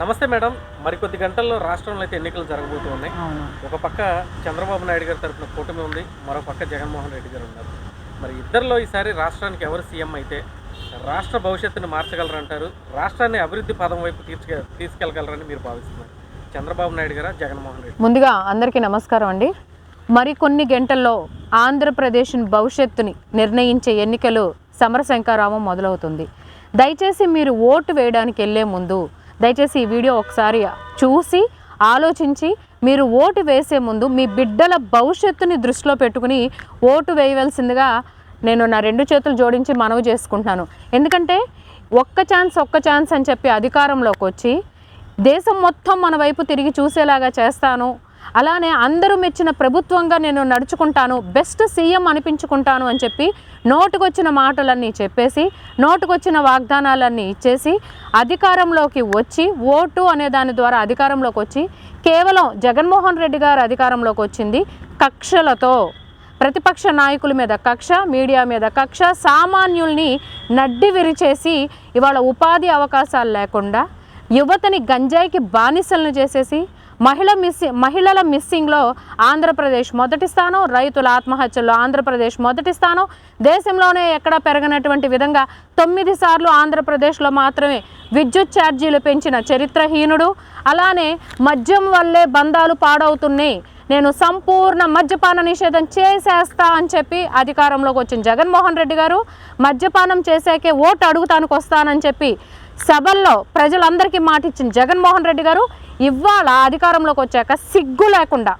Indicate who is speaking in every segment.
Speaker 1: నమస్తే మేడం. మరికొద్ది గంటల్లో రాష్ట్రంలో అయితే ఎన్నికలు జరగబోతూ ఉన్నాయి ఒక పక్క చంద్రబాబు నాయుడు గారి తరఫున కూటమి ఉంది. మరో పక్క జగన్మోహన్ రెడ్డి గారు ఉన్నారు. మరి ఇద్దరిలో ఈసారి రాష్ట్రానికి ఎవరు సీఎం అయితే రాష్ట్ర భవిష్యత్తును మార్చగలరంటారు రాష్ట్రాన్ని అభివృద్ధి పదం వైపు తీర్చుకె తీసుకెళ్ళగలరని మీరు భావిస్తున్నారు. చంద్రబాబు నాయుడు గారా జగన్మోహన్ రెడ్డి?
Speaker 2: ముందుగా అందరికీ నమస్కారం అండి. మరి కొన్ని గంటల్లో ఆంధ్రప్రదేశ్ భవిష్యత్తుని నిర్ణయించే ఎన్నికలు సమరశంకారామం మొదలవుతుంది. దయచేసి మీరు ఓటు వేయడానికి వెళ్ళే ముందు దయచేసి ఈ వీడియో ఒకసారి చూసి ఆలోచించి మీరు ఓటు వేసే ముందు మీ బిడ్డల భవిష్యత్తుని దృష్టిలో పెట్టుకుని ఓటు వేయవలసిందిగా నేను నా రెండు చేతులు జోడించి మనవి చేసుకుంటున్నాను. ఎందుకంటే ఒక్క ఛాన్స్ ఒక్క ఛాన్స్ అని చెప్పి అధికారంలోకి వచ్చి దేశం మొత్తం మన వైపు తిరిగి చూసేలాగా చేస్తాను. అలానే అందరూ మెచ్చిన ప్రభుత్వంగా నేను నడుచుకుంటాను బెస్ట్ సీఎం అనిపించుకుంటాను అని చెప్పి నోటుకొచ్చిన మాటలన్నీ చెప్పేసి నోటుకొచ్చిన వాగ్దానాలన్నీ ఇచ్చేసి అధికారంలోకి వచ్చి ఓటు అనే దాని ద్వారా అధికారంలోకి వచ్చి కేవలం జగన్మోహన్ రెడ్డి గారు అధికారంలోకి వచ్చింది కక్షలతో. ప్రతిపక్ష నాయకుల మీద కక్ష మీడియా మీద కక్ష సామాన్యుల్ని నడ్డి విరిచేసి ఇవాళ ఉపాధి అవకాశాలు లేకుండా యువతని గంజాయికి బానిసలను చేసేసి మహిళ మిస్సి మహిళల మిస్సింగ్లో ఆంధ్రప్రదేశ్ మొదటి స్థానం రైతుల ఆత్మహత్యల్లో ఆంధ్రప్రదేశ్ మొదటి స్థానం. దేశంలోనే ఎక్కడ పెరగనటువంటి విధంగా తొమ్మిది సార్లు ఆంధ్రప్రదేశ్లో మాత్రమే విద్యుత్ ఛార్జీలు పెంచిన చరిత్రహీనుడు. అలానే మద్యం వల్లే బంధాలు పాడవుతున్నాయి. నేను సంపూర్ణ మద్యపాన నిషేధం చేసేస్తా అని చెప్పి అధికారంలోకి వచ్చిన జగన్మోహన్ రెడ్డి గారు మద్యపానం చేసాకే ఓటు అడుగుతానికి వస్తానని చెప్పి సభల్లో ప్రజలందరికీ మాటిచ్చిన జగన్మోహన్ రెడ్డి గారు ఇవాళ అధికారంలోకి వచ్చాక సిగ్గు లేకుండా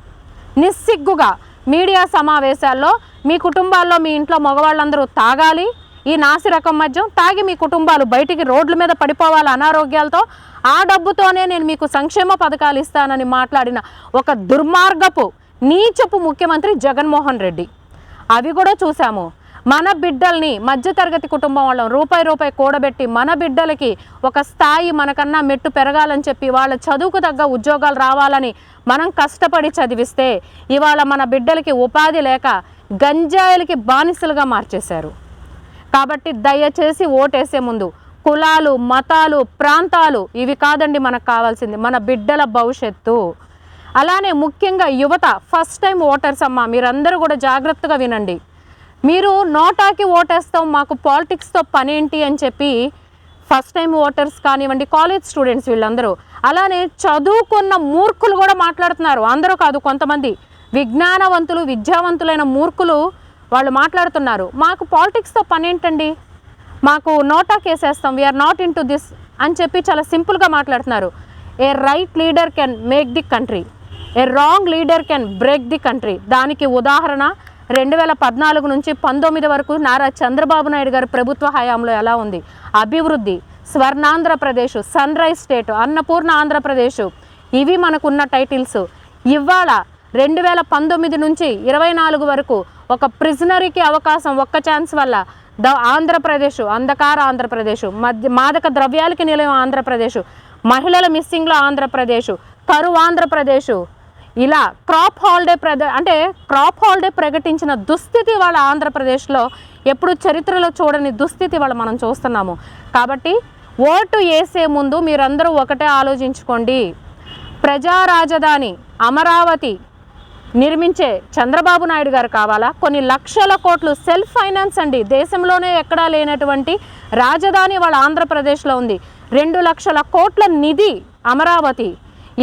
Speaker 2: నిస్సిగ్గుగా మీడియా సమావేశాల్లో మీ కుటుంబాల్లో మీ ఇంట్లో మగవాళ్ళందరూ తాగాలి ఈ నాసిరకం మద్యం తాగి మీ కుటుంబాలు బయటికి రోడ్ల మీద పడిపోవాలి అనారోగ్యాలతో ఆ డబ్బుతోనే నేను మీకు సంక్షేమ పథకాలు ఇస్తానని మాట్లాడిన ఒక దుర్మార్గపు నీచపు ముఖ్యమంత్రి జగన్మోహన్ రెడ్డి. అవి కూడా చూసాము మన బిడ్డల్ని మధ్యతరగతి కుటుంబం వాళ్ళం. రూపాయి రూపాయి కూడబెట్టి మన బిడ్డలకి ఒక స్థాయి మనకన్నా మెట్టు పెరగాలని చెప్పి వాళ్ళ చదువుకు తగ్గ ఉద్యోగాలు రావాలని మనం కష్టపడి చదివిస్తే ఇవాళ మన బిడ్డలకి ఉపాధి లేక గంజాయిలకి బానిసలుగా మార్చేశారు. కాబట్టి దయచేసి ఓటేసే ముందు కులాలు మతాలు ప్రాంతాలు ఇవి కాదండి మనకు కావాల్సింది. మన బిడ్డల భవిష్యత్తు. అలానే ముఖ్యంగా యువత ఫస్ట్ టైం ఓటర్స్ అమ్మ మీరందరూ కూడా జాగ్రత్తగా వినండి. మీరు నోటాకి ఓటేస్తాం మాకు పాలిటిక్స్తో పనేంటి అని చెప్పి ఫస్ట్ టైం ఓటర్స్ కానివ్వండి కాలేజ్ స్టూడెంట్స్ వీళ్ళందరూ. అలానే చదువుకున్న మూర్ఖులు కూడా మాట్లాడుతున్నారు. అందరూ కాదు కొంతమంది. విజ్ఞానవంతులు విద్యావంతులైన మూర్ఖులు వాళ్ళు మాట్లాడుతున్నారు. మాకు పాలిటిక్స్తో పనేంటండి మాకు నోటా కేసేస్తాం we are not into this అని చెప్పి చాలా సింపుల్గా మాట్లాడుతున్నారు. A right leader can make the country a wrong leader can break the country దానికి ఉదాహరణ రెండు వేల పద్నాలుగు నుంచి పంతొమ్మిది వరకు నారా చంద్రబాబు నాయుడు గారి ప్రభుత్వ హయాంలో ఎలా ఉంది? అభివృద్ధి Swarnandhra Pradesh sunrise state Annapurna Andhra Pradesh ఇవి మనకున్న టైటిల్స్. ఇవాళ రెండు వేల పంతొమ్మిది నుంచి ఇరవై నాలుగు వరకు ఒక ప్రిజనరీకి అవకాశం ఒక్క ఛాన్స్ వల్ల ద ఆంధ్రప్రదేశ్ అంధకార ఆంధ్రప్రదేశ్ మధ్య మాదక ద్రవ్యాలకి నిలయం ఆంధ్రప్రదేశ్ మహిళల మిస్సింగ్లో ఆంధ్రప్రదేశ్ కరువు ఆంధ్రప్రదేశ్ ఇలా క్రాప్ హాలిడే ప్రద అంటే క్రాప్ హాలిడే ప్రకటించిన దుస్థితి వాళ్ళ ఆంధ్రప్రదేశ్లో ఎప్పుడు చరిత్రలో చూడని దుస్థితి వాళ్ళు మనం చూస్తున్నాము. కాబట్టి ఓటు వేసే ముందు మీరందరూ ఒకటే ఆలోచించుకోండి. ప్రజా రాజధాని అమరావతి నిర్మించే చంద్రబాబు నాయుడు గారు కావాలా? కొన్ని లక్షల కోట్లు సెల్ఫ్ ఫైనాన్స్ అండి. దేశంలోనే ఎక్కడా లేనటువంటి రాజధాని వాళ్ళ ఆంధ్రప్రదేశ్లో ఉంది. రెండు లక్షల కోట్ల నిధి అమరావతి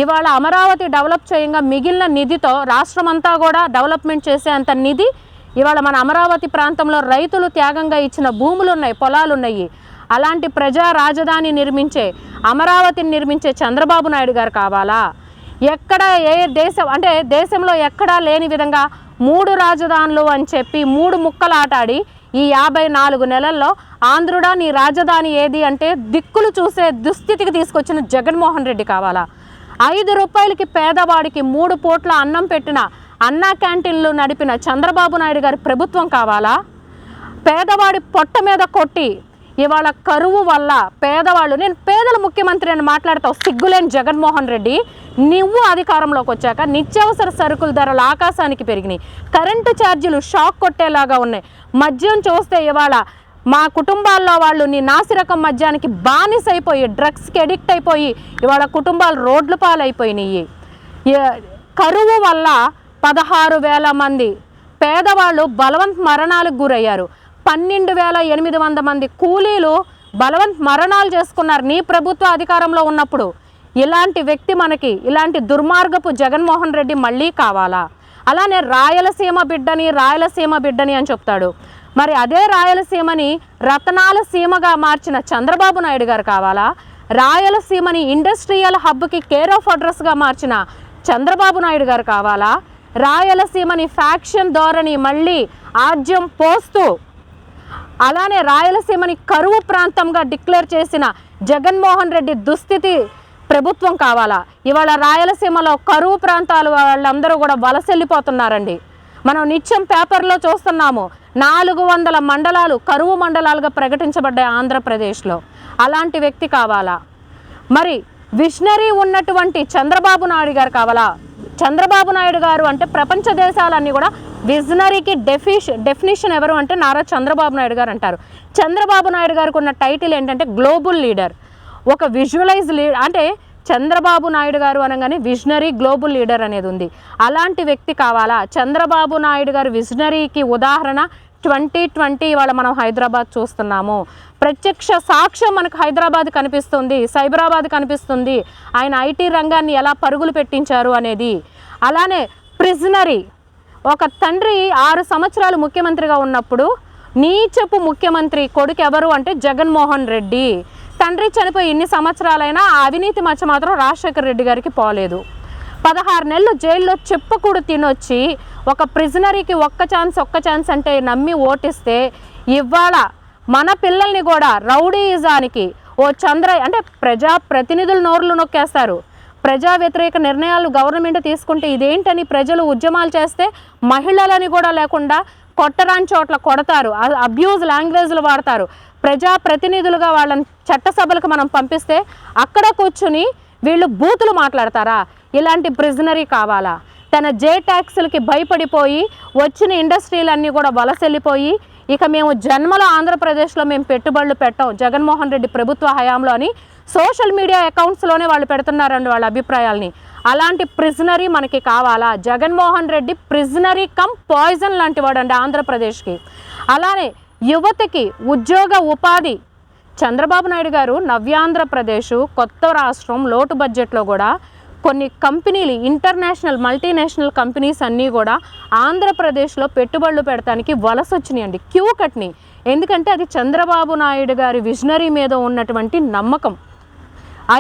Speaker 2: ఇవాళ అమరావతి డెవలప్ చేయంగా మిగిలిన నిధితో రాష్ట్రమంతా కూడా డెవలప్మెంట్ చేసే అంత నిధి ఇవాళ మన అమరావతి ప్రాంతంలో రైతులు త్యాగంగా ఇచ్చిన భూములు ఉన్నాయి పొలాలు ఉన్నాయి అలాంటి ప్రజా రాజధాని నిర్మించే అమరావతిని నిర్మించే చంద్రబాబు నాయుడు గారు కావాలా? ఎక్కడ ఏ దేశం అంటే దేశంలో ఎక్కడా లేని విధంగా మూడు రాజధానులు అని చెప్పి మూడు ముక్కలు ఆటాడి ఈ యాభై నాలుగు నెలల్లో ఆంధ్రుడా నీ రాజధాని ఏది అంటే దిక్కులు చూసే దుస్థితికి తీసుకొచ్చిన జగన్మోహన్ రెడ్డి కావాలా? ఐదు రూపాయలకి పేదవాడికి మూడు పూట్ల అన్నం పెట్టిన అన్నా క్యాంటీన్లు నడిపిన చంద్రబాబు నాయుడు గారి ప్రభుత్వం కావాలా? పేదవాడి పొట్ట మీద కొట్టి ఇవాళ కరువు వల్ల పేదవాళ్ళు నేను పేదల ముఖ్యమంత్రి అని మాట్లాడతావు సిగ్గులేని జగన్మోహన్ రెడ్డి నువ్వు అధికారంలోకి వచ్చాక నిత్యావసర సరుకుల ధరలు ఆకాశానికి పెరిగినాయి. కరెంటు ఛార్జీలు షాక్ కొట్టేలాగా ఉన్నాయి. మద్యం చూస్తే ఇవాళ మా కుటుంబాల్లో వాళ్ళు నీ నాసిరకం మద్యానికి బానిస అయిపోయి డ్రగ్స్కి ఎడిక్ట్ అయిపోయి ఇవాళ కుటుంబాలు రోడ్ల పాలైపోయినాయి కరువు వల్ల పదహారు వేల మంది పేదవాళ్ళు బలవంత్ మరణాలకు గురయ్యారు. పన్నెండు వేల ఎనిమిది వంద మంది కూలీలు బలవంత్ మరణాలు చేసుకున్నారు నీ ప్రభుత్వ అధికారంలో ఉన్నప్పుడు. ఇలాంటి వ్యక్తి మనకి ఇలాంటి దుర్మార్గపు జగన్మోహన్ రెడ్డి మళ్ళీ కావాలా? అలానే రాయలసీమ బిడ్డని రాయలసీమ బిడ్డని అని చెప్తాడు. మరి అదే రాయలసీమని రతనాల సీమగా మార్చిన చంద్రబాబు నాయుడు గారు కావాలా? రాయలసీమని ఇండస్ట్రియల్ హబ్కి కేర్ ఆఫ్ అడ్రస్గా మార్చిన చంద్రబాబు నాయుడు గారు కావాలా? రాయలసీమని ఫ్యాక్షన్ ధోరణి మళ్ళీ ఆజ్యం పోస్తూ అలానే రాయలసీమని కరువు ప్రాంతంగా డిక్లేర్ చేసిన జగన్మోహన్ రెడ్డి దుస్థితి ప్రభుత్వం కావాలా? ఇవాళ రాయలసీమలో కరువు ప్రాంతాలు వాళ్ళందరూ కూడా వలసెళ్ళిపోతున్నారండి. మనం నిత్యం పేపర్లో చూస్తున్నాము నాలుగు వందల మండలాలు కరువు మండలాలుగా ప్రకటించబడ్డాయి ఆంధ్రప్రదేశ్లో. అలాంటి వ్యక్తి కావాలా? మరి విషనరీ ఉన్నటువంటి చంద్రబాబు నాయుడు గారు కావాలా? చంద్రబాబు నాయుడు గారు అంటే ప్రపంచ దేశాలన్నీ కూడా విజనరీకి డెఫిష్ డెఫినేషన్ ఎవరు అంటే నారా చంద్రబాబు నాయుడు గారు అంటారు. చంద్రబాబు నాయుడు గారికి ఉన్న టైటిల్ ఏంటంటే గ్లోబల్ లీడర్. ఒక విజువలైజ్ లీడర్ అంటే చంద్రబాబు నాయుడు గారు అనగానే విజనరీ గ్లోబల్ లీడర్ అనేది ఉంది. అలాంటి వ్యక్తి కావాలా? చంద్రబాబు నాయుడు గారు విజనరీకి ఉదాహరణ ట్వంటీ ట్వంటీ ఇవాళ మనం హైదరాబాద్ చూస్తున్నాము. ప్రత్యక్ష సాక్ష్యం మనకు హైదరాబాద్ కనిపిస్తుంది సైబరాబాద్ కనిపిస్తుంది. ఆయన ఐటీ రంగాన్ని ఎలా పరుగులు పెట్టించారు అనేది. అలానే ప్రిజనరీ ఒక తండ్రి ఆరు సంవత్సరాలు ముఖ్యమంత్రిగా ఉన్నప్పుడు నీచపు ముఖ్యమంత్రి కొడుకు ఎవరు అంటే జగన్మోహన్ రెడ్డి. తండ్రి చనిపోయి ఇన్ని సంవత్సరాలైనా ఆ అవినీతి మచ్చ మాత్రం రాజశేఖర రెడ్డి గారికి పోలేదు. పదహారు నెలలు జైల్లో చెప్పకూడదు తినొచ్చి ఒక ప్రిజనరీకి ఒక్క ఛాన్స్ ఒక్క ఛాన్స్ అంటే నమ్మి ఓటిస్తే ఇవాళ మన పిల్లల్ని కూడా రౌడీయిజానికి ఓ చంద్ర అంటే ప్రజా ప్రతినిధులు నోర్లు నొక్కేస్తారు. ప్రజా వ్యతిరేక నిర్ణయాలు గవర్నమెంట్ తీసుకుంటే ఇదేంటని ప్రజలు ఉద్యమాలు చేస్తే మహిళలని కూడా లేకుండా కొట్టరాని చోట్ల కొడతారు. అబ్యూజ్ లాంగ్వేజ్లు వాడతారు. ప్రజా ప్రతినిధులుగా వాళ్ళని చట్టసభలకు మనం పంపిస్తే అక్కడ కూర్చుని వీళ్ళు బూతులు మాట్లాడతారా? ఇలాంటి ప్రిజనరీ కావాలా? తన జే ట్యాక్సులకి భయపడిపోయి వచ్చిన ఇండస్ట్రీలన్నీ కూడా వలసెళ్ళిపోయి ఇక మేము జన్మలో ఆంధ్రప్రదేశ్లో మేము పెట్టుబడులు పెట్టాం జగన్మోహన్ రెడ్డి ప్రభుత్వ హయాంలో అని సోషల్ మీడియా అకౌంట్స్లోనే వాళ్ళు పెడుతున్నారండి వాళ్ళ అభిప్రాయాల్ని. అలాంటి ప్రిజనరీ మనకి కావాలా? Jaganmohan Reddy prisonary cum poison లాంటి వాడు అండి ఆంధ్రప్రదేశ్కి. అలానే యువతకి ఉద్యోగ ఉపాధి. చంద్రబాబు నాయుడు గారు నవ్యాంధ్రప్రదేశ్ కొత్త రాష్ట్రం లోటు బడ్జెట్లో కూడా కొన్ని కంపెనీలు ఇంటర్నేషనల్ మల్టీనేషనల్ కంపెనీస్ అన్నీ కూడా ఆంధ్రప్రదేశ్లో పెట్టుబడులు పెడతానికి వలస వచ్చినాయండి. క్యూ కట్ని. ఎందుకంటే అది చంద్రబాబు నాయుడు గారి విజనరీ మీద ఉన్నటువంటి నమ్మకం.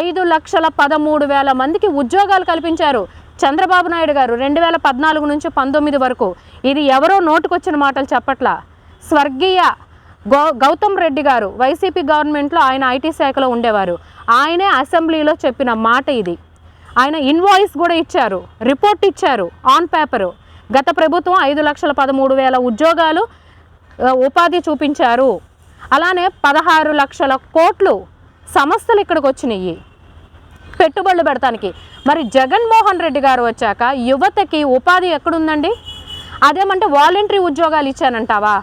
Speaker 2: ఐదు లక్షల పదమూడు వేల మందికి ఉద్యోగాలు కల్పించారు చంద్రబాబు నాయుడు గారు రెండు వేల పద్నాలుగు నుంచి పంతొమ్మిది వరకు. ఇది ఎవరో నోటుకొచ్చిన మాటలు చెప్పట్లా. స్వర్గీయ గౌ గౌతమ్ రెడ్డి గారు వైసీపీ గవర్నమెంట్లో ఆయన ఐటీ శాఖలో ఉండేవారు. ఆయనే అసెంబ్లీలో చెప్పిన మాట ఇది. ఆయన ఇన్వాయిస్ కూడా ఇచ్చారు రిపోర్ట్ ఇచ్చారు ఆన్ పేపరు గత ప్రభుత్వం ఐదు లక్షల పదమూడు వేల ఉద్యోగాలు ఉపాధి చూపించారు. అలానే పదహారు లక్షల కోట్లు సంస్థలు ఇక్కడికి వచ్చినాయి పెట్టుబడులు పెడతానికి. మరి జగన్మోహన్ రెడ్డి గారు వచ్చాక యువతకి ఉపాధి ఎక్కడుందండి? అదేమంటే వాలంటరీ ఉద్యోగాలు ఇచ్చానంటావా?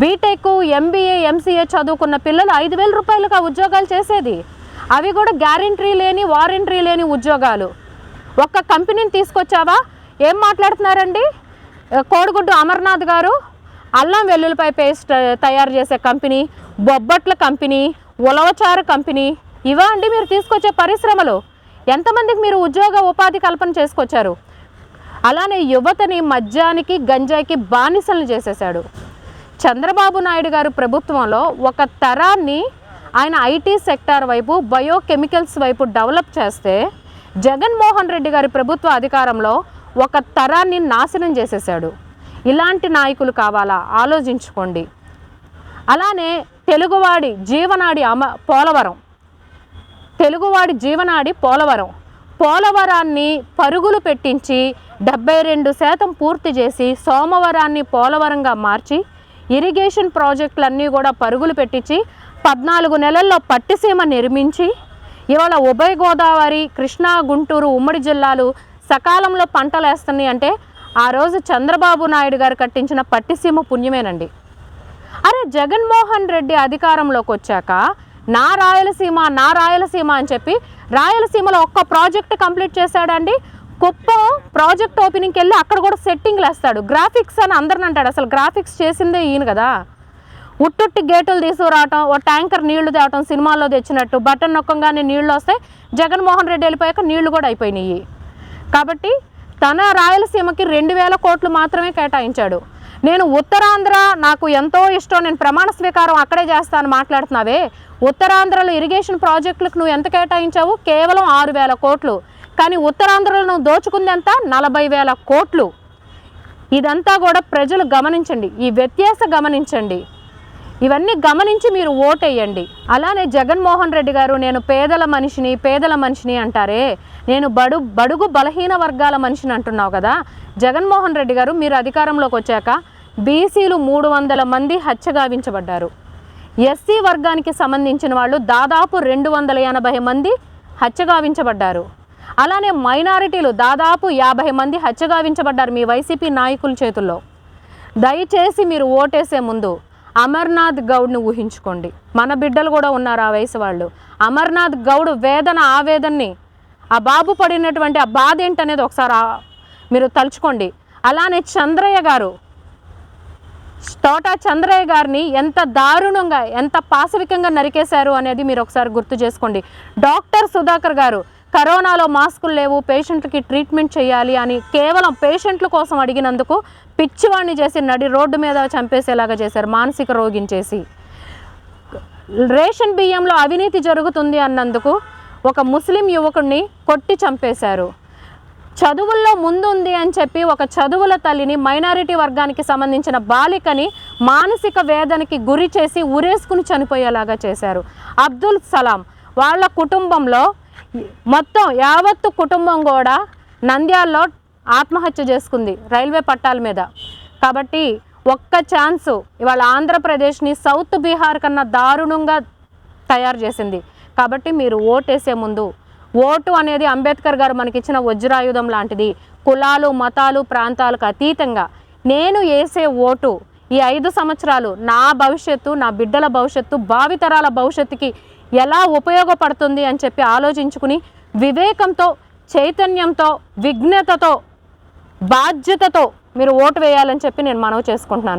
Speaker 2: బీటెక్ ఎంబీఏ ఎంసీఏ చదువుకున్న పిల్లలు ఐదు వేల రూపాయలుగా ఉద్యోగాలు చేసేది. అవి కూడా గ్యారంటీ లేని వారంటీ లేని ఉద్యోగాలు. ఒక్క కంపెనీని తీసుకొచ్చావా? ఏం మాట్లాడుతున్నారండి? కోడిగుడ్డు అమర్నాథ్ గారు అల్లం వెల్లుల్లిపాయ పేస్ట్ తయారు చేసే కంపెనీ బొబ్బట్ల కంపెనీ ఉలవచారు కంపెనీ ఇవా అండి మీరు తీసుకొచ్చే పరిశ్రమలు. ఎంతమందికి మీరు ఉద్యోగ ఉపాధి కల్పన చేసుకొచ్చారు? అలానే యువతని మద్యానికి గంజాయికి బానిసలను చేసేశాడు. చంద్రబాబు నాయుడు గారు ప్రభుత్వంలో ఒక తరాన్ని ఆయన ఐటీ సెక్టార్ వైపు బయోకెమికల్స్ వైపు డెవలప్ చేస్తే జగన్మోహన్ రెడ్డి గారి ప్రభుత్వ అధికారంలో ఒక తరాన్ని నాశనం చేసేసాడు ఇలాంటి నాయకులు కావాలా? ఆలోచించుకోండి. అలానే తెలుగువాడి జీవనాడి అమ పోలవరం. తెలుగువాడి జీవనాడి పోలవరం. పోలవరాన్ని పరుగులు పెట్టించి డెబ్బై రెండు శాతం పూర్తి చేసి సోమవరాన్ని పోలవరంగా మార్చి ఇరిగేషన్ ప్రాజెక్టులన్నీ కూడా పరుగులు పెట్టించి పద్నాలుగు నెలల్లో పట్టిసీమ నిర్మించి ఇవాళ ఉభయ గోదావరి కృష్ణా గుంటూరు ఉమ్మడి జిల్లాలు సకాలంలో పంటలు వేస్తున్నాయి అంటే ఆ రోజు చంద్రబాబు నాయుడు గారు కట్టించిన పట్టిసీమ పుణ్యమేనండి. అరే జగన్మోహన్ రెడ్డి అధికారంలోకి వచ్చాక నా రాయలసీమ నా రాయలసీమ అని చెప్పి రాయలసీమలో ఒక్క ప్రాజెక్ట్ కంప్లీట్ చేశాడండి. కుప్పం ప్రాజెక్ట్ ఓపెనింగ్కి వెళ్ళి అక్కడ కూడా సెట్టింగ్లు వేస్తాడు గ్రాఫిక్స్ అని అందరిని అంటాడు. అసలు గ్రాఫిక్స్ చేసిందే ఈయన కదా. ఉట్టుట్టి గేటులు తీసుకురావటం ఓ ట్యాంకర్ నీళ్ళు తేవటం సినిమాల్లో తెచ్చినట్టు. బటన్ నొక్కంగానే నీళ్ళు వస్తాయి జగన్మోహన్ రెడ్డి వెళ్ళిపోయాక నీళ్ళు కూడా అయిపోయినాయి. కాబట్టి తన రాయలసీమకి రెండు వేల కోట్లు మాత్రమే కేటాయించాడు. నేను ఉత్తరాంధ్ర నాకు ఎంతో ఇష్టం నేను ప్రమాణ స్వీకారం అక్కడే చేస్తాను మాట్లాడుతున్నావే. ఉత్తరాంధ్రలో ఇరిగేషన్ ప్రాజెక్టులకు నువ్వు ఎంత కేటాయించావు? కేవలం ఆరు వేల కోట్లు. కానీ ఉత్తరాంధ్రలో నువ్వు దోచుకుందంత నలభై వేల కోట్లు. ఇదంతా కూడా ప్రజలు గమనించండి. ఈ వ్యత్యాస గమనించండి. ఇవన్నీ గమనించి మీరు ఓటేయండి. అలానే జగన్మోహన్ రెడ్డి గారు నేను పేదల మనిషిని పేదల మనిషిని అంటారే. నేను బడు బడుగు బలహీన వర్గాల మనిషిని అంటున్నావు కదా. జగన్మోహన్ రెడ్డి గారు మీరు అధికారంలోకి వచ్చాక బీసీలు మూడు వందల మంది హత్యగావించబడ్డారు ఎస్సీ వర్గానికి సంబంధించిన వాళ్ళు దాదాపు రెండు వందల ఎనభై మంది హత్యగావించబడ్డారు అలానే మైనారిటీలు దాదాపు యాభై మంది హత్యగావించబడ్డారు మీ వైసీపీ నాయకుల చేతుల్లో. దయచేసి మీరు ఓటేసే ముందు అమర్నాథ్ గౌడ్ని ఊహించుకోండి. మన బిడ్డలు కూడా ఉన్నారు ఆ వయసు వాళ్ళు? అమర్నాథ్ గౌడ్ వేదన ఆవేదనని ఆ బాబు పడినటువంటి ఆ బాధ ఏంటనేది ఒకసారి మీరు తలుచుకోండి. అలానే చంద్రయ్య గారు తోట చంద్రయ్య గారిని ఎంత దారుణంగా ఎంత పాశవికంగా నరికేశారు అనేది మీరు ఒకసారి గుర్తు చేసుకోండి. డాక్టర్ సుధాకర్ గారు కరోనాలో మాస్కులు లేవు పేషెంట్లకి ట్రీట్మెంట్ చేయాలి అని కేవలం పేషెంట్ల కోసం అడిగినందుకు పిచ్చివాడిని చేసి నడి రోడ్డు మీద చంపేసేలాగా చేశారు మానసిక రోగిని చేసి. రేషన్ బియ్యంలో అవినీతి జరుగుతుంది అన్నందుకు ఒక ముస్లిం యువకుడిని కొట్టి చంపేశారు. చదువుల్లో ముందుంది అని చెప్పి ఒక చదువుల తల్లిని మైనారిటీ వర్గానికి సంబంధించిన బాలికని మానసిక వేదనకి గురి చేసి ఉరేసుకుని చనిపోయేలాగా చేశారు. అబ్దుల్ సలాం వాళ్ళ కుటుంబంలో మొత్తం యావత్తు కుటుంబం కూడా నంద్యాల్లో ఆత్మహత్య చేసుకుంది రైల్వే పట్టాల మీద. కాబట్టి ఒక్క ఛాన్సు ఇవాళ ఆంధ్రప్రదేశ్ని సౌత్ బీహార్ కన్నా దారుణంగా తయారు చేసింది. కాబట్టి మీరు ఓటేసే ముందు ఓటు అనేది అంబేద్కర్ గారు మనకిచ్చిన వజ్రాయుధం లాంటిది. కులాలు మతాలు ప్రాంతాలకు అతీతంగా నేను వేసే ఓటు ఈ ఐదు సంవత్సరాలు నా భవిష్యత్తు నా బిడ్డల భవిష్యత్తు భావితరాల భవిష్యత్తుకి ఎలా ఉపయోగపడుతుంది అని చెప్పి ఆలోచించుకుని వివేకంతో చైతన్యంతో విఘ్నతతో బాధ్యతతో మీరు ఓటు వేయాలని చెప్పి నేను మనవి చేసుకుంటున్నాను.